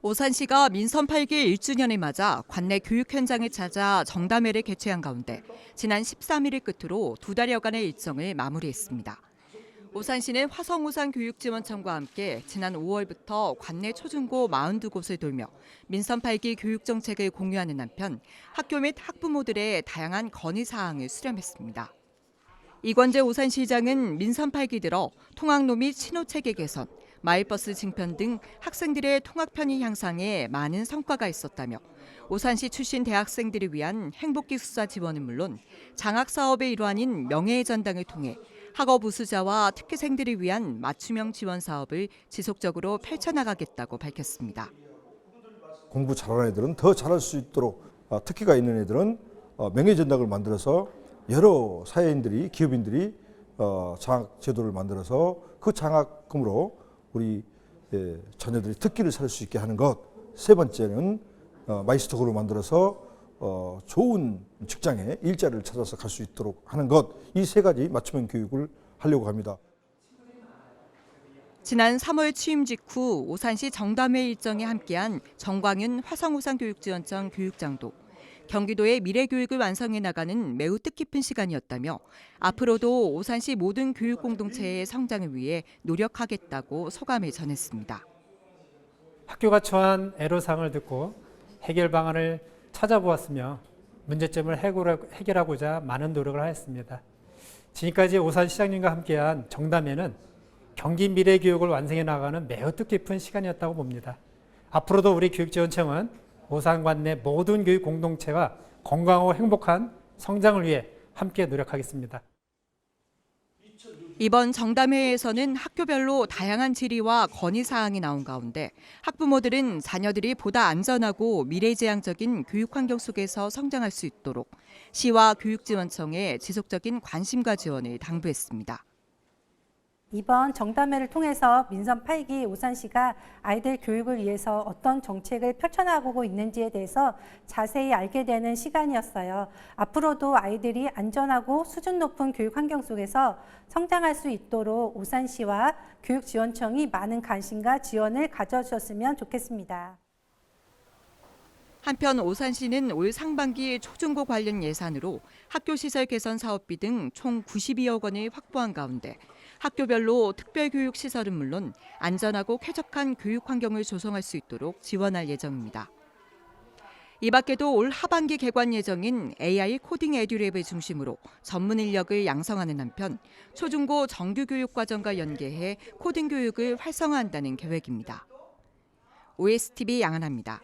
오산시가 민선 8기 1주년을 맞아 관내 교육 현장을 찾아 정담회를 개최한 가운데 지난 13일을 끝으로 두 달여간의 일정을 마무리했습니다. 오산시는 화성우산 교육지원청과 함께 지난 5월부터 관내 초중고 42곳을 돌며 민선 8기 교육 정책을 공유하는 한편 학교 및 학부모들의 다양한 건의 사항을 수렴했습니다. 이관재 오산시장은 민선 8기 들어 통학로 및 신호체계 개선, 마을버스 증편 등 학생들의 통학 편의 향상에 많은 성과가 있었다며 오산시 출신 대학생들을 위한 행복기숙사 지원은 물론 장학 사업의 일환인 명예의 전당을 통해 학업 우수자와 특기생들을 위한 맞춤형 지원 사업을 지속적으로 펼쳐나가겠다고 밝혔습니다. 공부 잘하는 애들은 더 잘할 수 있도록 어, 특기가 있는 애들은 어, 명예 전당을 만들어서 여러 사회인들이 기업인들이 어, 장학 제도를 만들어서 그 장학금으로 우리 예, 자녀들이 특기를 살 수 있게 하는 것. 세 번째는 어, 마이스터그로 만들어서 어, 좋은 직장에 일자리를 찾아서 갈 수 있도록 하는 것. 이 세 가지 맞춤형 교육을 하려고 합니다. 지난 3월 취임 직후 오산시 정담회 일정에 함께한 정광윤 화성우산교육지원청 교육장도 경기도의 미래 교육을 완성해 나가는 매우 뜻깊은 시간이었다며 앞으로도 오산시 모든 교육 공동체의 성장을 위해 노력하겠다고 소감을 전했습니다. 학교가 처한 애로사항을 듣고 해결 방안을 찾아보았으며 문제점을 해결하- 해결하고자 많은 노력을 하였습니다. 지금까지 오산 시장님과 함께한 정담회는 경기 미래 교육을 완성해 나가는 매우 뜻깊은 시간이었다고 봅니다. 앞으로도 우리 교육지원청은 오산 관 내 모든 교육 공동체가 건강하고 행복한 성장을 위해 함께 노력하겠습니다. 이번 정담회에서는 학교별로 다양한 질의와 건의 사항이 나온 가운데 학부모들은 자녀들이 보다 안전하고 미래지향적인 교육 환경 속에서 성장할 수 있도록 시와 교육지원청에 지속적인 관심과 지원을 당부했습니다. 이번 정담회를 통해서 민선 8기 오산시가 아이들 교육을 위해서 어떤 정책을 펼쳐나가고 있는지에 대해서 자세히 알게 되는 시간이었어요. 앞으로도 아이들이 안전하고 수준 높은 교육 환경 속에서 성장할 수 있도록 오산시와 교육지원청이 많은 관심과 지원을 가져주셨으면 좋겠습니다. 한편 오산시는 올 상반기 초중고 관련 예산으로 학교 시설 개선 사업비 등 총 92억 원을 확보한 가운데 학교별로 특별교육 시설은 물론 안전하고 쾌적한 교육 환경을 조성할 수 있도록 지원할 예정입니다. 이 밖에도 올 하반기 개관 예정인 AI 코딩 에듀랩을 중심으로 전문 인력을 양성하는 한편 초중고 정규 교육 과정과 연계해 코딩 교육을 활성화한다는 계획입니다. OSTV 양한합니다.